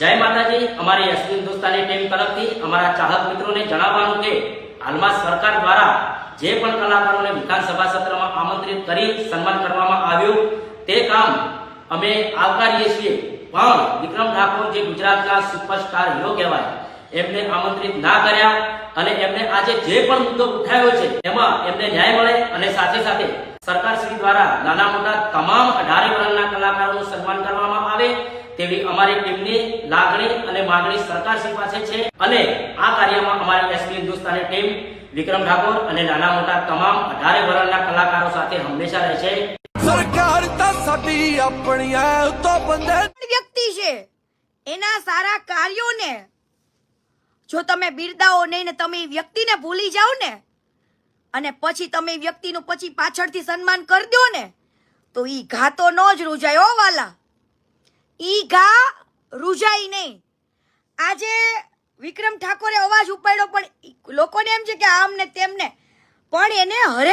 જય માતાજી, અમારી અશ્વિ હિન્દુસ્તાની ટીમ તરફથી અમારા ચાહક મિત્રોને જણાવવાનું કે હાલમાં સરકાર દ્વારા જે પણ કલાકારોને વિધાનસભા સત્રમાં આમંત્રિત કરી સન્માન કરવામાં આવ્યું, તે કામ અમે આવકારીએ છીએ. પણ વિક્રમ ઠાકોર જે ગુજરાતના સુપરસ્ટાર હીરો કહેવાય, એમને આમંત્રિત ના કર્યા અને એમને આજે જે પણ મુદ્દો ઉઠાવ્યો છે, એમાં એમને ન્યાય મળે અને સાથે સાથે સરકાર શ્રી દ્વારા નાના મોટા તમામ અઢારે વર્ગના કલાકારોનું સન્માન કરવામાં આવે તેવી અમારી ટીમની લાગણી અને માગણી સરકારશ્રી પાસે છે. અને આ કાર્યમાં અમારી એસપી હિન્દુસ્તાની ટીમ વિક્રમ ઠાકોર અને નાના મોટા તમામ અઢારે વરણના કલાકારો સાથે હંમેશા રહે છે. સરકાર વ્યક્તિ છે. એના સારા કાર્યોને જો તમે બિરદાઓ નહીં ને તમે વ્યક્તિને ભૂલી જાઓ ને અને પછી તમે વ્યક્તિનું પછી પાછળથી સન્માન કરી દો ને તો ઈ ઘાતો નો જ રૂજાય ઓ વાલા. ઈ ઘા રૂજાય નહીં. આજે વિક્રમ ઠાકોરે અવાજ ઉપાડ્યો પણ લોકોને એમ છે કે આમને તેમને, પણ એને હરેક